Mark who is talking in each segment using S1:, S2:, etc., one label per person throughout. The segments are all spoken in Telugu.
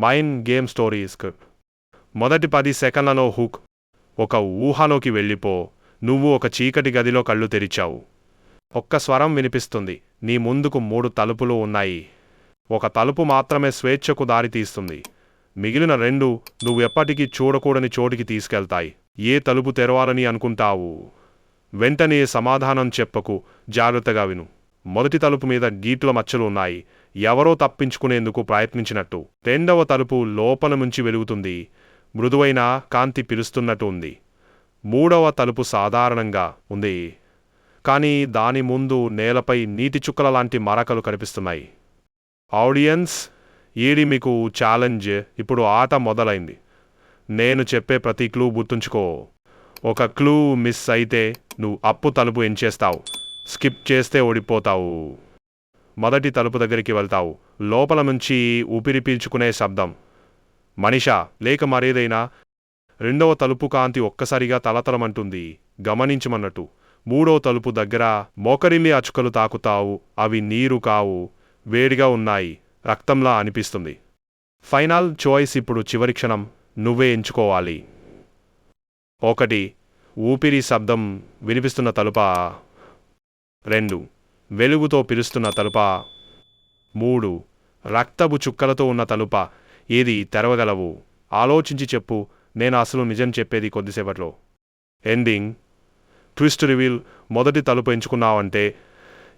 S1: మైండ్ గేమ్ స్టోరీస్ మొదటి పది సెకండ్లలో హుక్. ఒక ఊహలోకి వెళ్ళిపో. నువ్వు ఒక చీకటి గదిలో కళ్ళు తెరిచావు. ఒక్క స్వరం వినిపిస్తుంది. నీ ముందుకు మూడు తలుపులు ఉన్నాయి. ఒక తలుపు మాత్రమే స్వేచ్ఛకు దారితీస్తుంది మిగిలిన రెండు నువ్వు ఎప్పటికీ చూడకూడని చోటికి తీసుకెళ్తాయి. ఏ తలుపు తెరవాలని అనుకుంటావు? వెంటనే సమాధానం చెప్పకు. జాగ్రత్తగా విను. మొదటి తలుపు మీద గీట్ల మచ్చలు ఉన్నాయి. ఎవరో తప్పించుకునేందుకు ప్రయత్నించినట్టు. రెండవ తలుపు లోపల నుంచి వెలుగుతుంది. మృదువైన కాంతి పిలుస్తున్నట్టు ఉంది. మూడవ తలుపు సాధారణంగా ఉంది. కానీ దాని ముందు నేలపై నీటి చుక్కల లాంటి మరకలు కనిపిస్తున్నాయి. ఆడియన్స్ ఏడి మీకు ఛాలెంజ్. ఇప్పుడు ఆట మొదలైంది. నేను చెప్పే ప్రతి క్లూ గుర్తుంచుకో. ఒక క్లూ మిస్ అయితే నువ్వు అప్పు తలుపు ఎంచేస్తావు. స్కిప్ చేస్తే ఓడిపోతావు. మొదటి తలుపు దగ్గరికి వెళ్తావు. లోపల నుంచి ఊపిరి పీల్చుకునే శబ్దం. మనిషా లేక మరేదైనా? రెండవ తలుపు కాంతి ఒక్కసారిగా తలతలమంటుంది. గమనించమన్నట్టు. మూడో తలుపు దగ్గర మోకరిల్లి అచుకలు తాకుతావు. అవి నీరు కావు. వేడిగా ఉన్నాయి. రక్తంలా అనిపిస్తుంది. ఫైనల్ చాయిస్ ఇప్పుడు చివరి క్షణం. నువ్వే ఎంచుకోవాలి. ఒకటి. ఊపిరి శబ్దం వినిపిస్తున్న తలుపా? రెండు. వెలుగుతో పిలుస్తున్న తలుప. మూడు రక్తపు చుక్కలతో ఉన్న తలుప. ఏది తెరవగలవు? ఆలోచించి చెప్పు. నేను అసలు నిజం చెప్పేది కొద్దిసేపట్లో. ఎండింగ్. Twist reveal. మొదటి తలుపు ఎంచుకున్నావంటే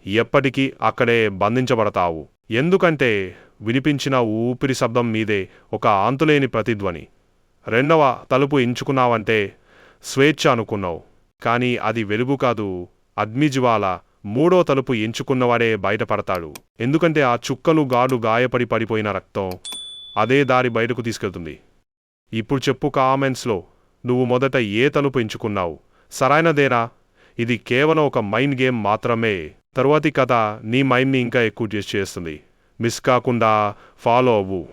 S1: ఎప్పటికీ అక్కడే బంధించబడతావు. ఎందుకంటే వినిపించిన ఊపిరి శబ్దం మీదే ఒక ఆంతులేని ప్రతిధ్వని. రెండవ తలుపు ఎంచుకున్నావంటే స్వేచ్ఛ అనుకున్నావు. కానీ అది వెలుగు కాదు అగ్నిజ్వాల. మూడో తలుపు ఎంచుకున్నవాడే బయటపడతాడు. ఎందుకంటే ఆ చుక్కలు గాడు గాయపడి పడిపోయిన రక్తం అదే దారి బయటకు తీసుకెళ్తుంది. ఇప్పుడు చెప్పు కామెంట్స్లో నువ్వు మొదట ఏ తలుపు ఎంచుకున్నావు? సరైనదేనా ఇది కేవలం ఒక మైండ్ గేమ్ మాత్రమే. తరువాతి కథ నీ మైండ్ని ఇంకా ఎక్కువ చేస్తుంది. మిస్ కాకుండా ఫాలో అవ్వు.